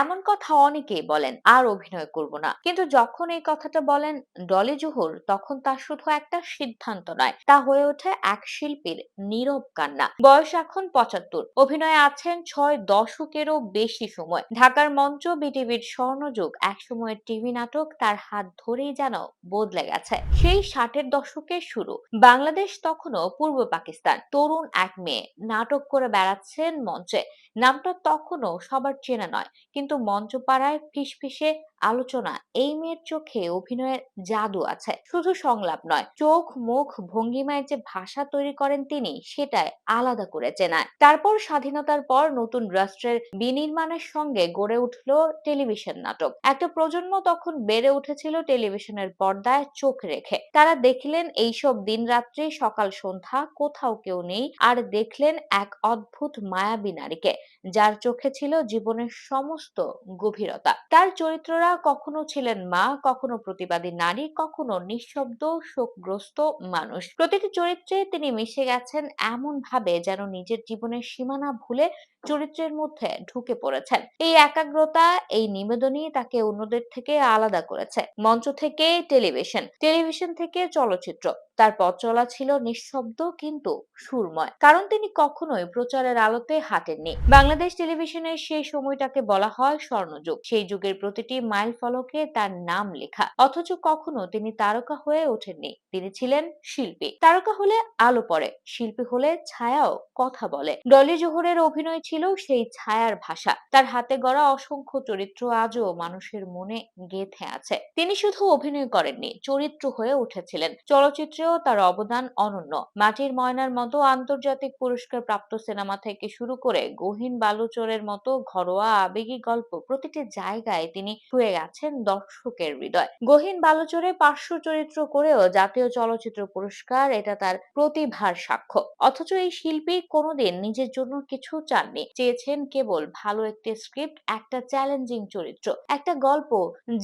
এমন কথা অনেকেই বলেন, আর অভিনয় করব না। কিন্তু যখন এই কথাটা বলেন ডলি জোহর, তখন তা শুধু একটা সিদ্ধান্ত নয়, তা হয়ে ওঠে এক শিল্পীর নীরব কান্না। বয়স এখন পঁচাত্তর, অভিনয়ে আছেন ছয় দশকেরও বেশি সময়। ঢাকার মঞ্চ, বিটিভির স্বর্ণযুগ, একসময়ের টিভি নাটক তার হাত ধরেই যেন বদলে গেছে। সেই ষাটের দশকের শুরু, বাংলাদেশ তখনও পূর্ব পাকিস্তান। তরুণ এক মেয়ে নাটক করে বেড়াচ্ছেন মঞ্চে। নামটা তখনও সবার চেনা নয়, কিন্তু মঞ্চপাড়ায় ফিসফিসে আলোচনা, এই মেয়ের চোখে অভিনয়ের জাদু আছে। শুধু সংলাপ নয়, চোখ, মুখ, ভঙ্গিমায় যে ভাষা তৈরি করেন তিনি, সেটাই আলাদা করে চেনায়। তারপর স্বাধীনতার পর নতুন রাষ্ট্রের বিনির্মাণের সঙ্গে গড়ে উঠল টেলিভিশন নাটক। একটা প্রজন্ম তখন বেড়ে উঠেছিল টেলিভিশনের পর্দায় চোখ রেখে। তারা দেখলেন এইসব দিন রাত্রি সকাল সন্ধ্যা, কোথাও কেউ নেই, আর দেখলেন এক অদ্ভুত মায়াবী নারীকে, যার চোখে ছিল জীবনের সমস্ত গভীরতা। তার চরিত্ররা কখনো ছিলেন মা, কখনো প্রতিবাদী নারী, কখনো নিঃশব্দ, শোকগ্রস্ত মানুষ। প্রতিটি চরিত্রে তিনি মিশে গেছেন এমন ভাবে যেন নিজের জীবনের সীমানা ভুলে চরিত্রের মধ্যে ঢুকে পড়েছেন। এই একাগ্রতা, এই নিবেদনই তাকে অন্যদের থেকে আলাদা করেছে। মঞ্চ থেকে টেলিভিশন টেলিভিশন থেকে চলচ্চিত্র। তার পথ চলা ছিল নিঃশব্দ কিন্তু সুরময়। কারণ তিনি কখনোই প্রচারের আলোতে হাঁটেননি। বাংলাদেশ টেলিভিশনের সেই সময়টাকে বলা হয় স্বর্ণযুগ। সেই যুগের প্রতিটি মাইল ফলকে তার নাম লেখা। অথচ কখনো তিনি তারকা হয়ে ওঠেননি। তিনি ছিলেন শিল্পী। তারকা হলে আলো পড়ে। শিল্পী হলে ছায়াও কথা বলে। ডলি জোহরের অভিনয় ছিল সেই ছায়ার ভাষা। তার হাতে গড়া অসংখ্য চরিত্র আজও মানুষের মনে গেঁথে আছে। তিনি শুধু অভিনয় করেননি, চরিত্র হয়ে উঠেছিলেন। চলচ্চিত্রেও তার অবদান অনন্য। মাটির ময়নার মতো আন্তর্জাতিক পুরস্কার প্রাপ্ত সিনেমা থেকে শুরু করে গহীন বালুচরের মতো ঘরোয়া আবেগী গল্প প্রতিটি জায়গায় তিনি ছুঁয়ে গেছেন দর্শকের হৃদয়। গহীন বালুচরে পার্শ্ব চরিত্র করেও জাতীয় চলচ্চিত্র পুরস্কার এটা তার প্রতিভার সাক্ষ্য। অথচ এই শিল্পী কোনোদিন নিজের জন্য কিছু চাননি। চেয়েছেন কেবল ভালো একটি স্ক্রিপ্ট একটা চ্যালেঞ্জিং চরিত্র, একটা গল্প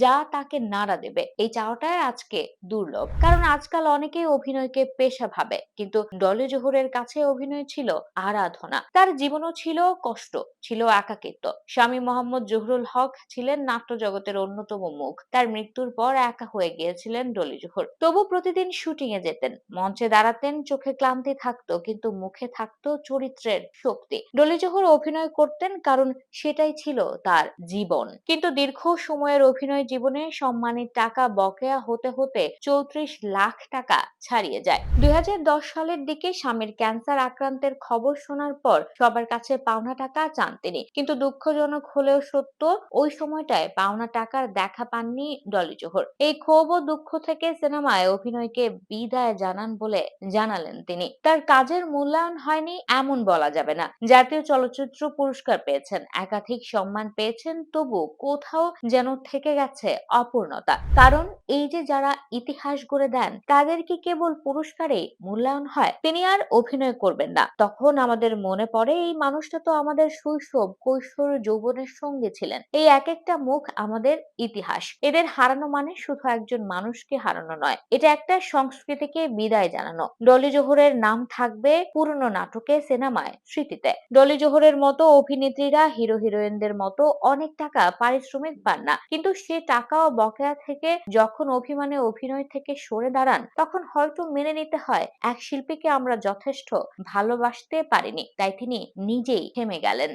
যা তাকে নাড়া দেবে। এই চাওয়াটাই আজকে দুর্লভ। কারণ আজকাল অনেকেই অভিনয়কে পেশা ভাবে, কিন্তু ডলি জোহরের কাছে অভিনয় ছিল আরাধনা। তার জীবনও ছিল কষ্ট, ছিল একাকিত্ব। স্বামী মোহাম্মদ জহুরুল হক ছিলেন নাট্য জগতের অন্যতম মুখ। তার মৃত্যুর পর একা হয়ে গিয়েছিলেন ডলি জোহর। তবু প্রতিদিন শুটিং এ যেতেন, মঞ্চে দাঁড়াতেন, চোখে ক্লান্তি থাকতো, কিন্তু মুখে থাকতো চরিত্রের শক্তি। ডলি জোহর অভিনয় করতেন কারণ সেটাই ছিল তার জীবন। কিন্তু দীর্ঘ সময়ের অভিনয় জীবনে সম্মানের টাকা বকেয়া হতে হতে চৌত্রিশ লাখ টাকা ছাড়িয়ে যায়। দুই হাজার দশ সালের দিকে স্বামীর ক্যান্সার আক্রান্তের খবর শোনার পর সবার কাছে পাওনা টাকা চান তিনি। কিন্তু দুঃখজনক হলেও সত্য, ওই সময়টায় পাওনা টাকার দেখা পাননি ডলি জোহর। এই ক্ষোভ ও দুঃখ থেকে সিনেমায় অভিনয়কে বিদায় জানান বলে জানালেন তিনি। তার কাজের মূল্যায়ন হয়নি এমন বলা যাবে না। জাতীয় চলচ্চিত্র পুরস্কার পেয়েছেন, একাধিক সম্মান পেয়েছেন, তবু কোথাও যেন থেকে গেছে অপূর্ণতা। কারণ এই যে যারা ইতিহাস গড়ে দেন, তাদের কি কেবল পুরস্কারে মূল্যায়ন হয়? তিনি আর অভিনয় করবেন না। তখন আমাদের মনে পড়ে, এই মানুষটা তো আমাদের শৈশব, কৈশোর, যৌবনের সঙ্গে ছিলেন। এই এক একটা মুখ আমাদের ইতিহাস। এদের হারানো মানে শুধু একজন মানুষকে হারানো নয়, এটা একটা সংস্কৃতিকে বিদায় জানানো। ডলি জোহরের নাম থাকবে পুরনো নাটকে, সিনেমায়, স্মৃতিতে। ডলি জোহরের মতো, অভিনেত্রীরা, হিরো, হিরোইনদের মতো অনেক টাকা পারিশ্রমিক পান না। কিন্তু সে টাকা ও বকেয়া থেকে, যখন অভিমানে অভিনয় থেকে সরে দাঁড়ান, তখন হয়তো মেনে নিতে হয়, এক শিল্পীকে আমরা যথেষ্ট ভালোবাসতে পারিনি। তাই তিনি নিজেই থেমে গেলেন।